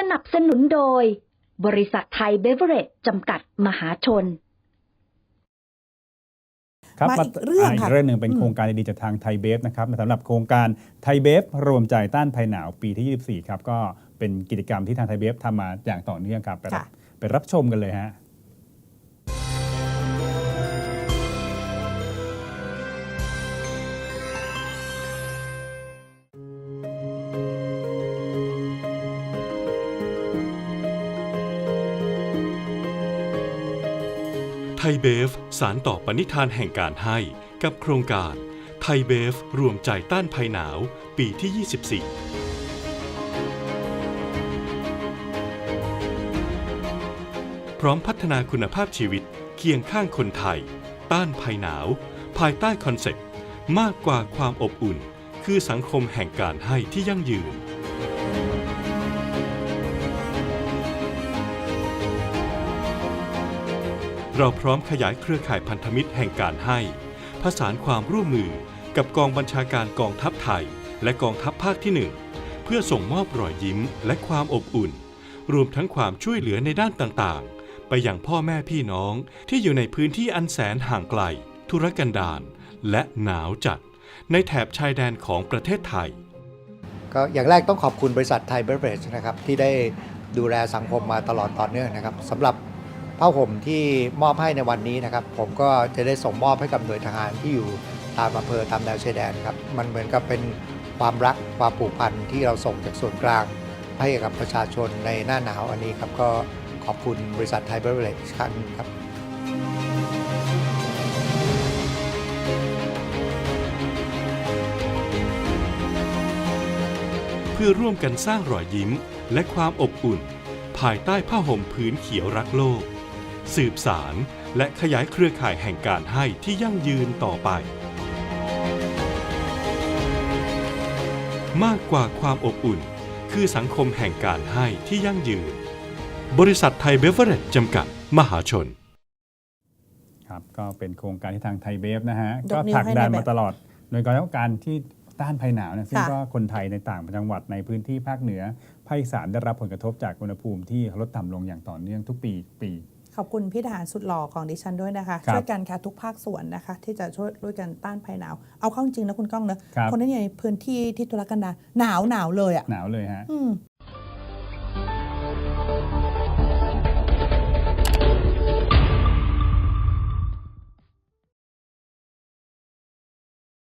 สนับสนุนโดย บริษัทไทยเบเวอเรจจำกัดมหาชน ครับมาอีกเรื่องาค่ะกเรื่องหนึ่งเป็นอืมโครงการดีๆจากทางไทยเบฟนะครับสำหรับโครงการไทยเบฟรวมใจต้านภัยหนาวปีที่ 24 ครับ ก็เป็นกิจกรรมที่ทางไทยเบฟทำมาอย่างต่อเนื่องครับ ไปรับค่ะไปรับชมกันเลยฮะ ไทยเบฟสารต่อปณิธานแห่งการให้กับโครงการไทยเบฟรวมใจต้านภัยหนาวปีที่ 24พร้อมพัฒนาคุณภาพชีวิตเคียงข้างคนไทย ต้านภัยหนาว ภายใต้คอนเซ็ปต์ มากกว่าความอบอุ่น คือสังคมแห่งการให้ที่ยั่งยืน เราพร้อมขยายเครือข่ายพันธมิตรแห่งการให้ผสานความร่วมมือกับกองบัญชาการกองทัพไทย และกองทัพภาคที่1เพื่อส่งมอบรอยยิ้มและความอบอุ่น รวมทั้งความช่วยเหลือในด้านต่างๆ ไปยังพ่อแม่พี่น้องที่อยู่ในพื้นที่อันแสนห่างไกลธุรกันดารและหนาวจัด ในแถบชายแดนของประเทศไทย ก็อย่างแรกต้องขอบคุณบริษัทไทยเบเวอเรจนะครับที่ได้ดูแลสังคมมาตลอดต่อเนื่องนะครับสำหรับ ผ้าห่มที่มอบให้ในวันนี้นะครับ ผมก็จะได้ส่งมอบให้กับหน่วยทหารที่อยู่ตามอำเภอตามแนวชายแดนครับ มันเหมือนกับเป็นความรักความผูกพันที่เราส่งจากส่วนกลาง ให้กับประชาชนในหน้าหนาวอันนี้ครับก็ขอบคุณบริษัทไทยเบเวอเรจครั้งครับเพื่อร่วมกันสร้างรอยยิ้มและความอบอุ่น ภายใต้ผ้าห่มผืนเขียวรักโลก สืบสาร และขยายเครือข่ายแห่งการให้ที่ยั่งยืนต่อไป มากกว่าความอบอุ่น คือสังคมแห่งการให้ที่ยั่งยืน บริษัทไทยเบเวอร์เรจจำกัด มหาชนครับก็เป็นโครงการที่ทางไทยเบฟนะฮะยกก็นิ้วผลักให้ดันในแบบมาตลอด โดยการการที่ต้านภัยหนาวเนี่ยซึ่งค่ะก็คนไทยในต่างจังหวัดในพื้นที่ภาคเหนือภาคอีสานได้รับผลกระทบจากอุณหภูมิที่ลดต่ำลงอย่างต่อเนื่องทุกปีปี ขอบคุณพี่ทหารสุดหล่อของดิฉันด้วยนะคะครับช่วยกันค่ะทุกภาคส่วนนะคะ ที่จะช่วยด้วยกันต้านภัยหนาว เอาเข้าจริงนะคุณก้องเนอะครับคนที่อยู่ในพื้นที่ที่ทุรกันดารหนาวหนาวเลยอะหนาวเลยฮะอืม